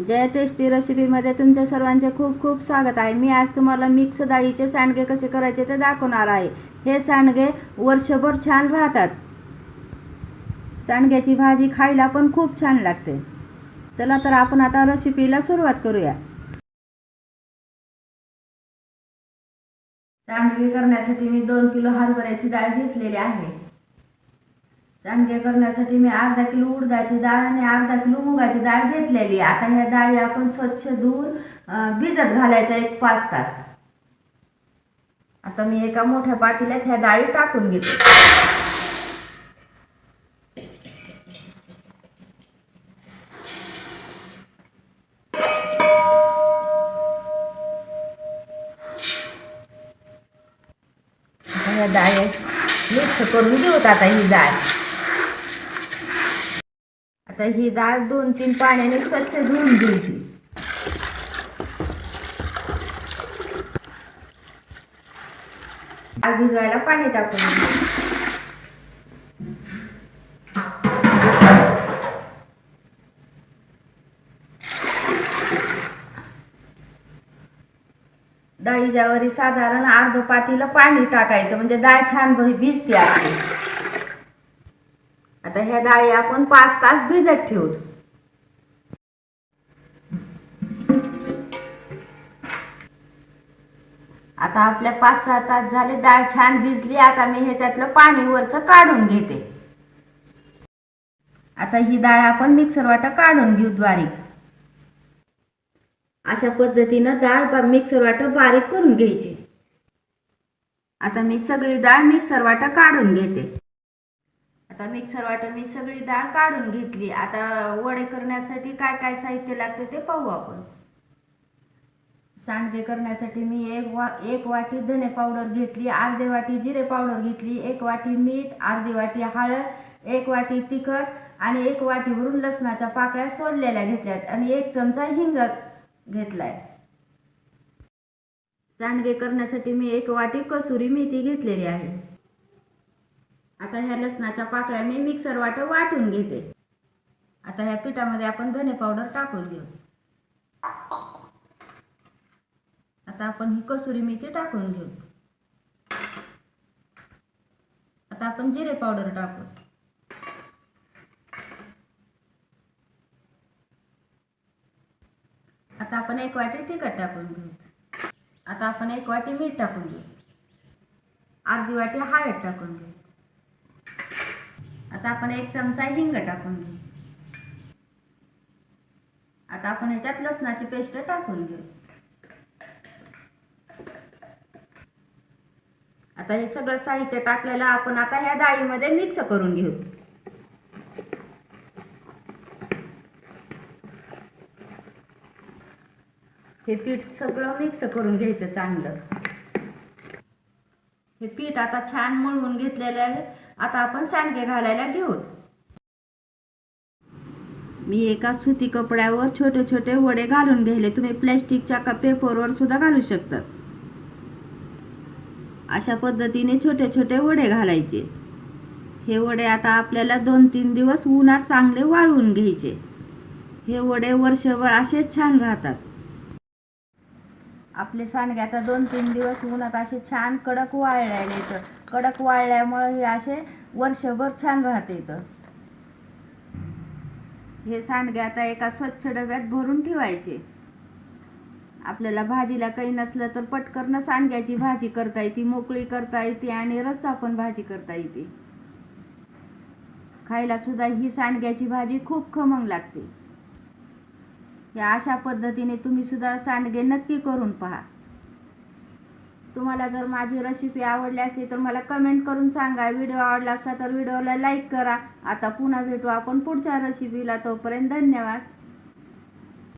जय tasty रेसिपीमध्ये तुमच्या सर्वांचे खूप खूप स्वागत आहे. मी आज तुम्हाला मिक्स डाळीचे सांडगे कसे करायचे ते दाखवणार आहे. हे सांडगे वर्षभर छान राहतात. सांडग्याची भाजी खायला पण खूप छान लागते. चला तर आपण आता रेसिपीला सुरुवात करूया. सांडगे करण्यासाठी मी दोन किलो हरभऱ्याची डाळ घेतलेली आहे. सांडगे करण्यासाठी मी अर्धा किलो उडदाची डाळ आणि अर्धा किलो मुगाची डाळ घेतलेली आता ह्या डाळी आपण स्वच्छ धुवून भिजत घालायच्या एक पाच तास. आता मी एका मोठ्या पातेल्यात ह्या डाळी टाकून घेते. डाळ ह्या डाळी मिक्स करून घेऊत आता ही डाळ? आता ही डाळ दोन तीन पाण्याने स्वच्छ धुवून घ्यायची. डाळ भिजवायला पाणी टाकून डाळीच्यावरी साधारण अर्ध पातीला पाणी टाकायचं म्हणजे डाळ छान भिजते आपली. आता ह्या डाळी आपण पाच तास भिजत ठेवू. आता आपल्या पाच सहा तास झाले डाळ छान भिजली आता मी ह्याच्यातलं पाणी वरचं काढून घेते. आता ही डाळ आपण मिक्सर वाटा काढून घेऊ बारीक. अशा पद्धतीनं डाळ मिक्सर वाटा बारीक करून घ्यायची. आता मी सगळी डाळ मिक्सर वाटा काढून घेते. आता मिक्सर वाटून मी सगळी डाळ काढून घेतली. आता वडे करण्यासाठी काय काय साहित्य लागते ते पाहू आपण. सांडगे करण्यासाठी मी एक वा एक वाटी धने पावडर घेतली अर्धी वाटी जिरे पावडर घेतली एक वाटी मीठ अर्धी वाटी हळद एक वाटी तिखट आणि एक वाटीवरून लसणाच्या पाकळ्या सोललेल्या घेतल्यात आणि एक चमचा हिंग घेतलाय. सांडगे करण्यासाठी मी एक वाटी कसुरी मेथी घेतलेली आहे. आता ह्या लसणाच्या पाकळ्या मी मिक्सर वाटं वाटून घेते. आता ह्या पिठामध्ये आपण धने पावडर टाकून घेऊ आता आपण ही कसुरी मेथी टाकून घेऊ. आता आपण जिरे पावडर टाकू. आता आपण एक वाटी तिखट टाकून घेऊ. आता आपण एक वाटी मीठ टाकून घेऊ. अर्धी वाटी हळद टाकून घेऊ. आता आपण एक चमचा हिंग टाकून घेऊ. आता आपण ह्याच्यात लसणाची पेस्ट टाकून घेऊ. आता हे सगळं साहित्य टाकलेलं आपण आता ह्या डाळीमध्ये मिक्स करून घेऊ. हे पीठ सगळं मिक्स करून घ्यायचं चांगलं. हे पीठ आता छान मळवून घेतलेलं आहे. आता आपण सांडगे घालायला घेऊ. मी एका सुती कपड्यावर छोटे छोटे वडे घालून घ्यायले तुम्ही प्लॅस्टिकच्या का पेपरवर सुद्धा घालू शकतात अशा पद्धतीने छोटे छोटे वडे घालायचे. हे वडे आता आपल्याला दोन तीन दिवस उन्हात चांगले वाळवून घ्यायचे. हे वडे वर्षभर असेच छान राहतात. आपले सांडगे आता दोन तीन दिवस उन्हात असे छान कडक वाळलेले इथं. कडक वाळल्यामुळे हे असे वर्षभर छान राहते इथं. हे सांडगे आता एका स्वच्छ डब्यात भरून ठेवायचे. आपल्याला भाजीला काही नसलं तर पटकन सांडग्याची भाजी करता येते मोकळी करता येते आणि रस्सा पण भाजी करता येते. खायला सुद्धा ही सांडग्याची भाजी खूप खमंग लागते. या अशा पद्धतीने तुम्ही सुद्धा सांडगे नक्की करून पहा. तुम्हाला जर माझी रेसिपी आवडली असली तर मला कमेंट करून सांगा. व्हिडिओ आवडला असता तर व्हिडिओला लाईक करा. आता पुन्हा भेटू आपण पुढच्या रेसिपीला तोपर्यंत धन्यवाद.